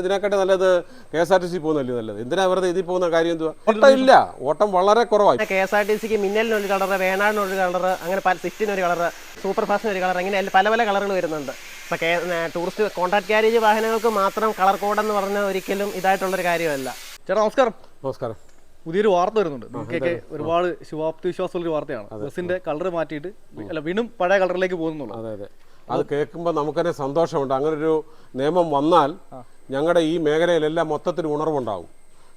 ഇതിനെക്കാട്ടി നല്ലത് K S R T C പോകുന്നല്ലേ നല്ലത്? എന്തിനാ വെറുതെ ഇതിൽ പോകുന്ന കാര്യം എന്തുവാ? ഓട്ടം ഇല്ല. ഓട്ടം വളരെ കുറവായി. കെ എസ് ആർ ടി സിക്ക് മിന്നലിനൊരു കളർ വേണാടിനൊരു കളർ അങ്ങനെ പല സിറ്റിനൊരു കളർ സൂപ്പർ ഫാസ്റ്റിന് ഒരു കളർ അങ്ങനെ അതിൽ പല പല കളറുകൾ വരുന്നുണ്ട്. ഇപ്പോൾ കെ ടൂറിസ്റ്റ് കോൺട്രാക്ട് ക്യാരേജ് വാഹനങ്ങൾക്ക് മാത്രം കളർ കോഡ് എന്ന് പറഞ്ഞാൽ ഒരിക്കലും ഇതായിട്ടുള്ളൊരു കാര്യമല്ല. ചേട്ടാ നമസ്കാരം. നമസ്കാരം. പുതിയൊരു വാർത്ത വരുന്നുണ്ട്. നമുക്കൊക്കെ ഒരുപാട് ശുഭാപ്തി വിശ്വാസമുള്ള ഒരു വാർത്തയാണ് ബസ്സിന്റെ കളർ മാറ്റിയിട്ട് അല്ല വീണ്ടും പഴയ കളറിലേക്ക് പോകുന്നുള്ളൂ. അതെ അതെ. അത് കേൾക്കുമ്പോൾ നമുക്ക് തന്നെ സന്തോഷമുണ്ട്. അങ്ങനെ ഒരു നിയമം വന്നാൽ ഞങ്ങളുടെ ഈ മേഖലയിലെല്ലാം മൊത്തത്തിൽ ഉണർവുണ്ടാവും.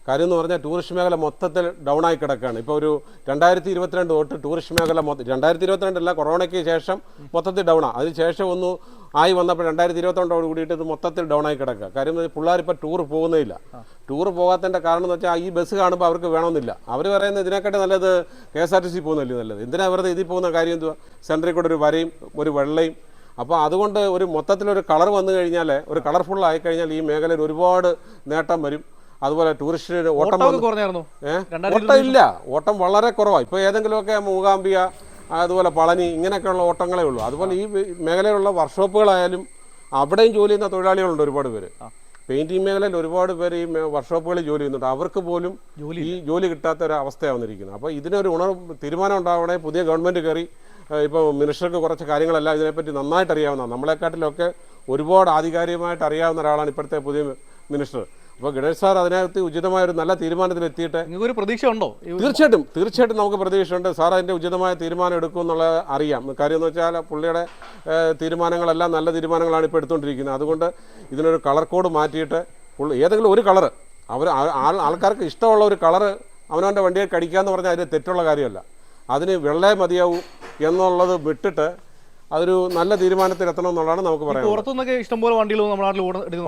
കാര്യം എന്ന് പറഞ്ഞാൽ ടൂറിസ്റ്റ് മേഖല മൊത്തത്തിൽ ഡൗൺ ആയി കിടക്കുകയാണ് ഇപ്പോൾ ഒരു രണ്ടായിരത്തി ഇരുപത്തിരണ്ട് തൊട്ട് ടൂറിസ്റ്റ് മേഖല മൊത്തം രണ്ടായിരത്തി ഇരുപത്തിരണ്ടല്ല കൊറോണയ്ക്ക് ശേഷം മൊത്തത്തിൽ ഡൗണാണ് അതിന് ശേഷം ഒന്ന് ആയി വന്നപ്പോൾ രണ്ടായിരത്തി ഇരുപത്തിരണ്ടോട് കൂടിയിട്ട് ഇത് മൊത്തത്തിൽ ഡൗൺ ആയി കിടക്കുക കാര്യം പിള്ളേർ ഇപ്പോൾ ടൂർ പോകുന്നേയില്ല. ടൂർ പോകാത്തതിന്റെ കാരണം എന്ന് വെച്ചാൽ ഈ ബസ് കാണുമ്പോൾ അവർക്ക് വേണമെന്നില്ല. അവർ പറയുന്നത് ഇതിനെക്കാട്ടി നല്ലത് K S R T C പോകുന്നല്ലേ നല്ലത്. എന്തിനാണ് വെറുതെ ഇതിൽ പോകുന്ന കാര്യം എന്തുവാ? സെന്ററിൽ കൂടെ ഒരു വരയും ഒരു വെള്ളയും അപ്പോൾ അതുകൊണ്ട് ഒരു മൊത്തത്തിലൊരു കളർ വന്നു കഴിഞ്ഞാൽ ഒരു കളർഫുൾ ആയി കഴിഞ്ഞാൽ ഈ മേഖലയിൽ ഒരുപാട് നേട്ടം വരും. അതുപോലെ ടൂറിസ്റ്റിന് ഓട്ടം ഓട്ടം ഇല്ല. ഓട്ടം വളരെ കുറവാണ്. ഇപ്പോൾ ഏതെങ്കിലുമൊക്കെ മൂകാംബിക അതുപോലെ പളനി ഇങ്ങനെയൊക്കെയുള്ള ഓട്ടങ്ങളേ ഉള്ളൂ. അതുപോലെ ഈ മേഖലയിലുള്ള വർക്ക്ഷോപ്പുകളായാലും അവിടെയും ജോലി ചെയ്യുന്ന തൊഴിലാളികളുണ്ട് ഒരുപാട് പേര്. പെയിന്റിംഗ് മേഖലയിൽ ഒരുപാട് പേര് ഈ വർക്ക്ഷോപ്പുകളിൽ ജോലി ചെയ്യുന്നുണ്ട്. അവർക്ക് പോലും ഈ ജോലി കിട്ടാത്ത ഒരു അവസ്ഥയാണ് വന്നിരിക്കുന്നത്. അപ്പോൾ ഇതിനൊരു ഉണർവ് തീരുമാനം ഉണ്ടാവണേ പുതിയ ഗവൺമെന്റ് കയറി ഇപ്പോൾ മിനിസ്റ്റർക്ക് കുറച്ച് കാര്യങ്ങളെല്ലാം ഇതിനെപ്പറ്റി നന്നായിട്ട് അറിയാവുന്ന നമ്മളെക്കാട്ടിലൊക്കെ ഒരുപാട് ആധികാരികമായിട്ട് അറിയാവുന്ന ഒരാളാണ് ഇപ്പോഴത്തെ പുതിയ മിനിസ്റ്റർ. അപ്പോൾ ഗണേഷ് സാർ അതിനകത്ത് ഉചിതമായ ഒരു നല്ല തീരുമാനത്തിൽ എത്തിയിട്ട് ഒരു പ്രതീക്ഷ ഉണ്ടോ തീർച്ചയായിട്ടും തീർച്ചയായിട്ടും നമുക്ക് പ്രതീക്ഷയുണ്ട്. സാർ അതിന്റെ ഉചിതമായ തീരുമാനം എടുക്കും എന്നുള്ളത് അറിയാം. കാര്യം എന്ന് വെച്ചാൽ പുള്ളിയുടെ തീരുമാനങ്ങളെല്ലാം നല്ല തീരുമാനങ്ങളാണ് ഇപ്പോൾ എടുത്തുകൊണ്ടിരിക്കുന്നത്. അതുകൊണ്ട് ഇതിനൊരു കളർ കോഡ് മാറ്റിയിട്ട് പുള്ളി ഏതെങ്കിലും ഒരു കളറ് അവർ ആൾക്കാർക്ക് ഇഷ്ടമുള്ള ഒരു കളറ് അവനവന്റെ വണ്ടിയെ കടിക്കുക എന്ന് പറഞ്ഞാൽ അതിന് തെറ്റുള്ള കാര്യമല്ല. അതിന് വെള്ളേ മതിയാവൂ. എന്നുള്ളത് വിട്ടിട്ട് അതൊരു നല്ല തീരുമാനത്തിൽ എത്തണം എന്നുള്ളതാണ് നമുക്ക് പറയുന്നത് പുറത്തുനിന്നൊക്കെ ഇഷ്ടംപോലെ വണ്ടികൾ നമ്മുടെ നാട്ടിൽ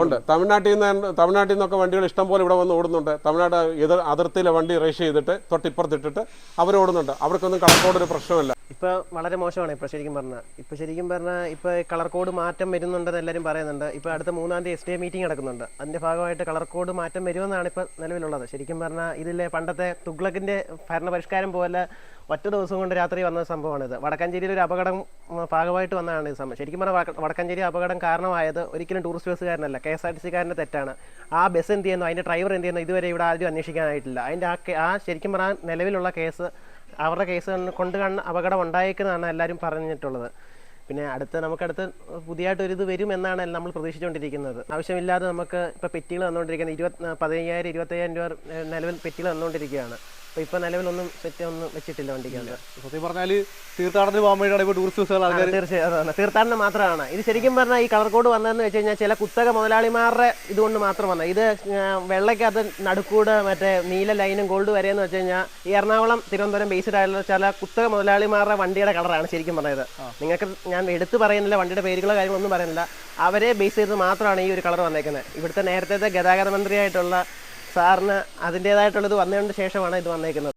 ഉണ്ട്. തമിഴ്നാട്ടിൽ നിന്ന് തമിഴ്നാട്ടിൽ നിന്നൊക്കെ വണ്ടികൾ ഇഷ്ടംപോലെ ഇവിടെ വന്ന് ഓടുന്നുണ്ട്. തമിഴ്നാട് എതിർ അതിർത്തിയിലെ വണ്ടി രജിസ്റ്റർ ചെയ്തിട്ട് തൊട്ടിപ്പുറത്തിട്ടിട്ട് അവർ ഓടുന്നുണ്ട്. അവർക്കൊന്നും കളക്കോടൊരു പ്രശ്നമല്ല. ഇപ്പൊ വളരെ മോശമാണ് ഇപ്പൊ ശരിക്കും പറഞ്ഞാൽ ഇപ്പൊ ശരിക്കും പറഞ്ഞാൽ ഇപ്പൊ കളർ കോഡ് മാറ്റം വരുന്നുണ്ടെന്ന് എല്ലാവരും പറയുന്നുണ്ട്. ഇപ്പൊ അടുത്ത മൂന്നാം തീയതി എസ് ഡി മീറ്റിംഗ് നടക്കുന്നുണ്ട്. അതിന്റെ ഭാഗമായിട്ട് കളർ കോഡ് മാറ്റം വരുമെന്നാണ് ഇപ്പൊ നിലവിലുള്ളത്. ശരിക്കും പറഞ്ഞാൽ ഇതിലെ പണ്ടത്തെ തുഗ്ലക്കിന്റെ ഭരണപരിഷ്കാരം പോലെ ഒറ്റ ദിവസം കൊണ്ട് രാത്രി വന്ന സംഭവമാണിത്. വടക്കഞ്ചേരിയിൽ ഒരു അപകടം ഭാഗമായിട്ട് വന്നതാണ് ഈ സംഭവം. ശരിക്കും പറഞ്ഞാൽ വടക്ക- വടക്കഞ്ചേരി അപകടം കാരണമായത് ഒരിക്കലും ടൂറിസ്റ്റ് ബസ്സുകാരനല്ല കെ എസ് ആർ ടി സിക്കാരന്റെ തെറ്റാണ്. ആ ബസ് എന്ത് ചെയ്യുന്നു അതിന്റെ ഡ്രൈവർ എന്ത് ചെയ്യുന്നു ഇതുവരെ ഇവിടെ ആരും അന്വേഷിക്കാനായിട്ടില്ല. അതിന്റെ ആ ആ ശരിക്കും പറഞ്ഞാൽ നിലവിലുള്ള കേസ് അവരുടെ കേസ് കൊണ്ട് കാണുന്ന അപകടം ഉണ്ടായേക്കുന്നതാണ് എല്ലാവരും പറഞ്ഞിട്ടുള്ളത്. പിന്നെ അടുത്ത് നമുക്കടുത്ത് പുതിയതായിട്ടൊരിത് വരും എന്നാണ് നമ്മൾ പ്രതീക്ഷിച്ചുകൊണ്ടിരിക്കുന്നത്. ആവശ്യമില്ലാതെ നമുക്ക് ഇപ്പോൾ പെറ്റികൾ തന്നുകൊണ്ടിരിക്കുന്നത് ഇരുപത്തി പതിനയ്യായിരം ഇരുപത്തയ്യായിരം രൂപ നിലവിൽ പെറ്റികൾ തന്നുകൊണ്ടിരിക്കുകയാണ്. അപ്പോൾ ഇപ്പോൾ നിലവിലൊന്നും സെറ്റ് ഒന്നും വെച്ചിട്ടില്ല വണ്ടിക്ക് സത്യം പറഞ്ഞാൽ തീർത്ഥാടനത്തിന് പോകാൻ വേണ്ടിയാണ് ഇപ്പോൾ ടൂറിസ്റ്റ് ബസ്സുകൾ തീർച്ചയായും അതാണ്. തീർത്ഥാടനം മാത്രമാണ്. ഇത് ശരിക്കും പറഞ്ഞാൽ ഈ കളർ കോഡ് വന്നതെന്ന് വെച്ച് കഴിഞ്ഞാൽ ചില കുത്തക മുതലാളിമാരുടെ ഇതുകൊണ്ട് മാത്രം വന്നത്. ഇത് വെള്ളയ്ക്കകത്ത് നടുക്കൂട് മറ്റേ നീല ലൈനും ഗോൾഡ് വരെയെന്ന് വെച്ച് കഴിഞ്ഞാൽ ഈ എറണാകുളം തിരുവനന്തപുരം ബേസ്ഡ് ആയിട്ടുള്ള ചില കുത്തക മുതലാളിമാരുടെ വണ്ടിയുടെ കളറാണ് ശരിക്കും പറഞ്ഞത്. നിങ്ങൾക്ക് ഞാൻ എടുത്തു പറയുന്നില്ല വണ്ടിയുടെ പേരുകളോ കാര്യങ്ങളൊന്നും പറയുന്നില്ല. അവരെ ബേസ് ചെയ്ത് മാത്രമാണ് ഈ ഒരു കളർ വന്നേക്കുന്നത്. ഇവിടുത്തെ നേരത്തെ ഗതാഗത മന്ത്രിയായിട്ടുള്ള സാറിന് അതിന്റേതായിട്ടുള്ളത് വന്നതിന് ശേഷമാണ് ഇത് വന്നേക്കുന്നത്.